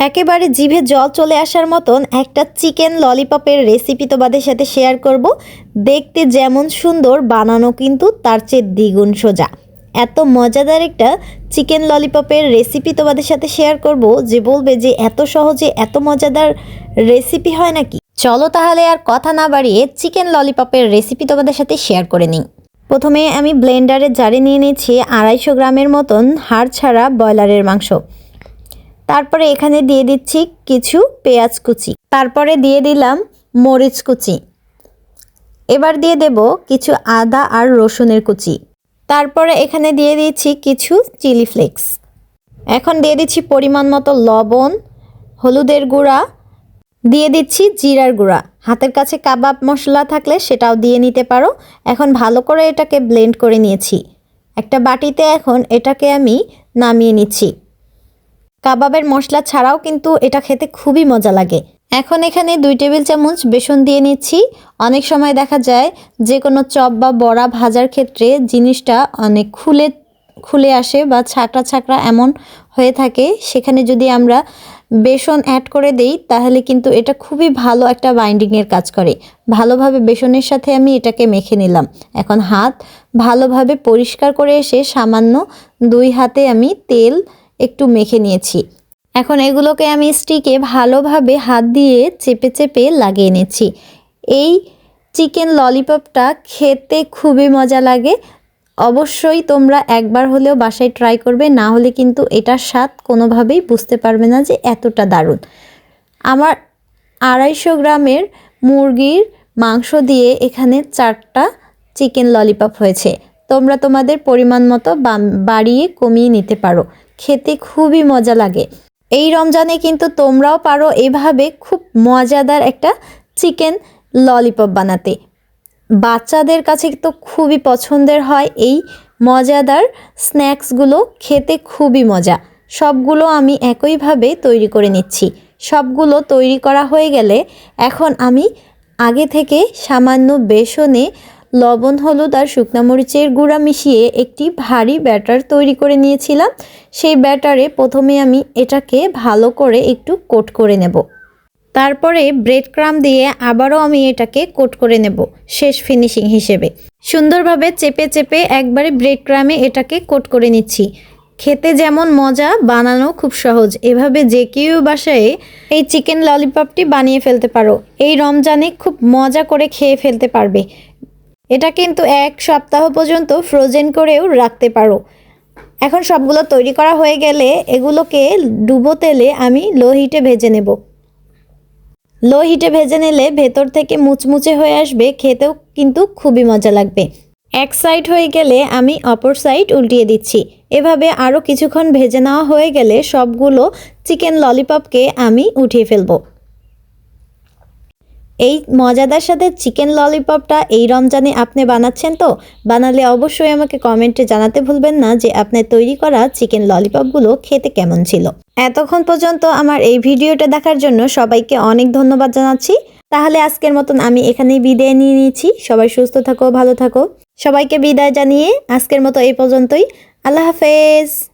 একেবারে জিভে জল চলে আসার মতন একটা চিকেন ললিপপের রেসিপি তোমাদের সাথে শেয়ার করব। দেখতে যেমন সুন্দর, বানানো কিন্তু তার চেয়ে দ্বিগুণ সোজা। এত মজাদার একটা চিকেন ললিপপের রেসিপি তোমাদের সাথে শেয়ার করব যে বলবে যে এত সহজে এত মজাদার রেসিপি হয় নাকি। চলো তাহলে আর কথা না বাড়িয়ে চিকেন ললিপপের রেসিপি তোমাদের সাথে শেয়ার করে নিই। প্রথমে আমি ব্লেন্ডারে জারে নিয়ে নিয়েছি আড়াইশো গ্রামের মতন হাড় ছাড়া ব্রয়লারের মাংস। তারপরে এখানে দিয়ে দিচ্ছি কিছু পেঁয়াজ কুচি। তারপরে দিয়ে দিলাম মরিচ কুচি। এবার দিয়ে দেব কিছু আদা আর রসুনের কুচি। তারপরে এখানে দিয়ে দিচ্ছি কিছু চিলি ফ্লেক্স। এখন দিয়ে দিচ্ছি পরিমাণ মতো লবণ, হলুদের গুঁড়া। দিয়ে দিচ্ছি জিরার গুঁড়া। হাতের কাছে কাবাব মশলা থাকলে সেটাও দিয়ে নিতে পারো। এখন ভালো করে এটাকে ব্লেন্ড করে নিয়েছি। একটা বাটিতে এখন এটাকে আমি নামিয়ে নিচ্ছি। কাবাবের মশলা ছাড়াও কিন্তু এটা খেতে খুবই মজা লাগে। এখন এখানে দুই টেবিল চামচ বেসন দিয়ে নিচ্ছি। অনেক সময় দেখা যায় যে কোনো চপ বা বড়া ভাজার ক্ষেত্রে জিনিসটা অনেক খুলে খুলে আসে বা ছাকড়া ছাকড়া এমন হয়ে থাকে। সেখানে যদি আমরা বেসন অ্যাড করে দেই, তাহলে কিন্তু এটা খুবই ভালো একটা বাইন্ডিংয়ের কাজ করে। ভালোভাবে বেসনের সাথে আমি এটাকে মেখে নিলাম। এখন হাত ভালোভাবে পরিষ্কার করে এসে সামান্য দুই হাতে আমি তেল একটু মেখে নিয়েছি। এখন এগুলোকে আমি স্টিকে ভালোভাবে হাত দিয়ে চেপে চেপে লাগিয়ে নিচ্ছি। এই চিকেন ললিপপটা খেতে খুবই মজা লাগে। অবশ্যই তোমরা একবার হলেও বাসায় ট্রাই করবে, না হলে কিন্তু এটার স্বাদ কোনোভাবেই বুঝতে পারবে না যে এতটা দারুণ। আমার আড়াইশো গ্রামের মুরগির মাংস দিয়ে এখানে চারটা চিকেন ললিপপ হয়েছে। তোমরা তোমাদের পরিমাণ মতো বাড়িয়ে কমিয়ে নিতে পারো। খেতে খুবই মজা লাগে। এই রমজানে কিন্তু তোমরাও পারো এভাবে খুব মজাদার একটা চিকেন ললিপপ বানাতে। বাচ্চাদের কাছে তো খুবই পছন্দের হয় এই মজাদার স্ন্যাক্সগুলো, খেতে খুবই মজা। সবগুলো আমি একইভাবে তৈরি করে নিচ্ছি। সবগুলো তৈরি করা হয়ে গেলে এখন আমি আগে থেকে সামান্য বেসনে লবণ, হলুদ আর শুকনা মরিচের গুঁড়া মিশিয়ে একটি ভারী ব্যাটার তৈরি করে নিয়েছিলাম। সেই ব্যাটারে প্রথমে আমি এটাকে ভালো করে একটু কোট করে নেব। তারপরে ব্রেড ক্রাম দিয়ে আবারও আমি এটাকে কোট করে নেব শেষ ফিনিশিং হিসেবে। সুন্দরভাবে চেপে চেপে একবারে ব্রেড ক্রামে এটাকে কোট করে নিচ্ছি। খেতে যেমন মজা, বানানো খুব সহজ। এভাবে যে কেউ বাসায় এই চিকেন ললিপপটি বানিয়ে ফেলতে পারো। এই রমজানে খুব মজা করে খেয়ে ফেলতে পারবে। এটা কিন্তু এক সপ্তাহ পর্যন্ত ফ্রোজেন করেও রাখতে পারো। এখন সবগুলো তৈরি করা হয়ে গেলে এগুলোকে ডুবো তেলে আমি লো হিটে ভেজে নেব। লো হিটে ভেজে নিলে ভেতর থেকে মুচমুচে হয়ে আসবে, খেতেও কিন্তু খুবই মজা লাগবে। এক সাইড হয়ে গেলে আমি অপর সাইড উল্টিয়ে দিচ্ছি। এভাবে আরও কিছুক্ষণ ভেজে নেওয়া হয়ে গেলে সবগুলো চিকেন ললিপপকে আমি উঠিয়ে ফেলব। এই মজাদার সাথে চিকেন ললিপপটা এই রমজানে আপনি বানাচ্ছেন তো? বানালে অবশ্যই আমাকে কমেন্টে জানাতে ভুলবেন না যে আপনার তৈরি করা চিকেন ললিপপগুলো খেতে কেমন ছিল। এতক্ষণ পর্যন্ত আমার এই ভিডিওটা দেখার জন্য সবাইকে অনেক ধন্যবাদ জানাচ্ছি। তাহলে আজকের মতন আমি এখানেই বিদায় নিয়ে নিয়েছি সবাই সুস্থ থাকো, ভালো থাকো। সবাইকে বিদায় জানিয়ে আজকের মতো এই পর্যন্তই। আল্লাহ হাফেজ।